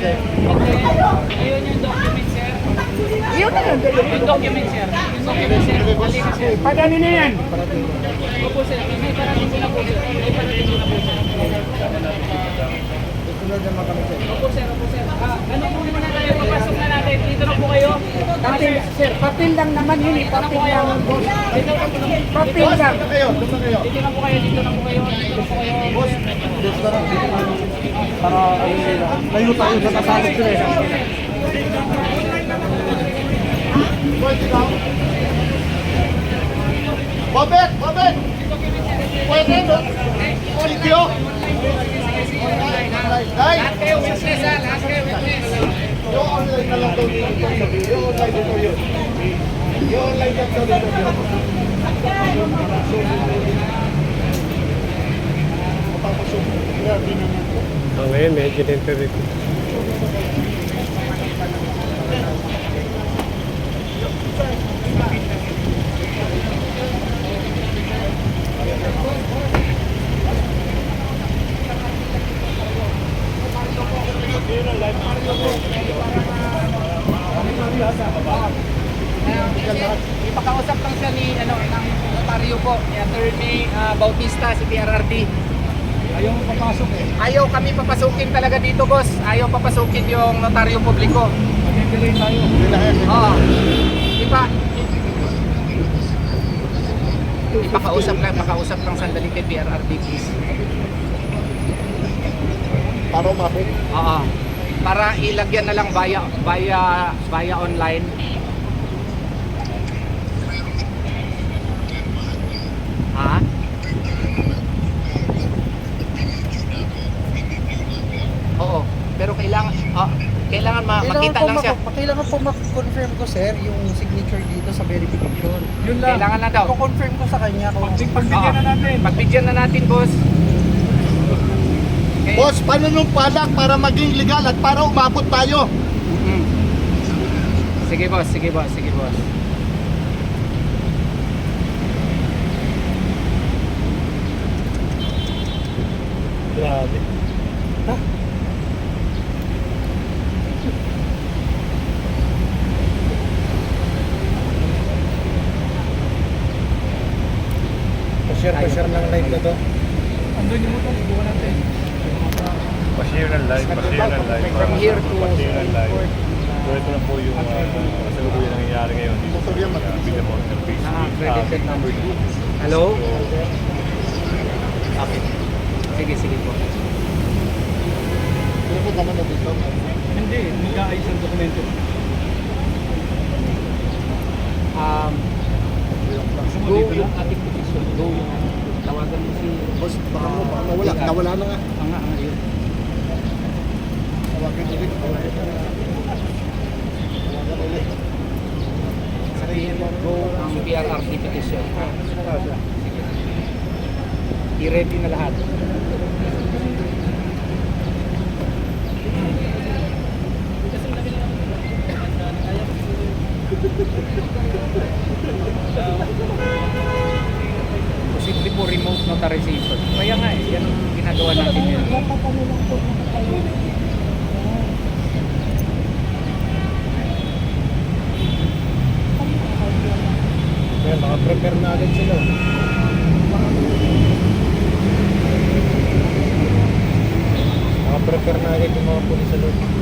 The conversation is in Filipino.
check. Ayun yung document, sir. Yun na lang. Yung document, sir. Yung document, sir. Halika, sir. Padali na yan. Opo, sir. May parating ko na po, sir. May parating ko na po, sir. Susunod naman kami check. Opo, sir. Opo, sir. Ah, ano po muna tayo? Papasok na natin. Dito na po kayo. Papel, sir, papel lang naman yun eh. Dito po Papel kayo. lang. boss. Dito na po kayo. Papel lang. Kayo, doon na kayo. Dito na po kayo. Dito na po kayo. Dito na po kayo. Boss, boss na lang. Para ayun sila. Layo tayo sa kasalit sila eh. Bobet! Bobet! Pwede no? Video? Ay! Lahat kayo witness, ha? Lahat kayo witness. Yung online na lang daw dito. Yung online dito yun. Yung online lang daw dito yun. Mapapasok. Grabe naman po. Oh, ngayon, medyo din pero Ipakausap lang siya ni ano ng notaryo po, ni Attorney ah, Bautista si PRRD. Ayaw mo papasok eh. Ayaw kami papasukin talaga dito, boss. Ayaw papasukin yung notaryo publiko. Mag-delay tayo. Oo. Ipa Ipakausap lang, pakausap lang sandali kay PRRD, please. Para umabot. Oo. Para ilagyan na lang via via via online. Ha? Oo. Pero kailangan ah, kailangan ma- makita lang siya. Kailangan po ma-confirm ko sir yung signature dito sa verification. Yun Kailangan na daw. Ko-confirm ko sa kanya kung Pagbigyan na natin. Pagbigyan na natin, boss. Okay. Boss, panunumpalak para maging legal at para umabot tayo. Mm. Sige, boss. Sige, boss. Sige, boss. grabe. Pa-share, pa-share ng live na to. Pa-share ng live, pa-share ng live. From here to- Pa-share ng live. So ito na po yung uh, kasalukuyan nangyayari ngayon dito sa uh, Villamor ng Phase Ah, 3. credited number 2. Hello? Okay. Sige, sige po. Ano po naman na dito? Hindi, mag-aayos ang dokumento. Um, go yung ating petition. Go yung tawagan mo si Boss, baka mo, baka nawala. Na nga. Ang ang yun. Tawagin ulit. Tawagan ulit. Sabihin mo, go ang PRRT petition. I-ready na lahat. Po remote notarization. Kaya nga eh, yan ang ginagawa natin yun. Kaya naka-prepare na agad sila. Naka-prepare na agad yung mga pulis sa loob.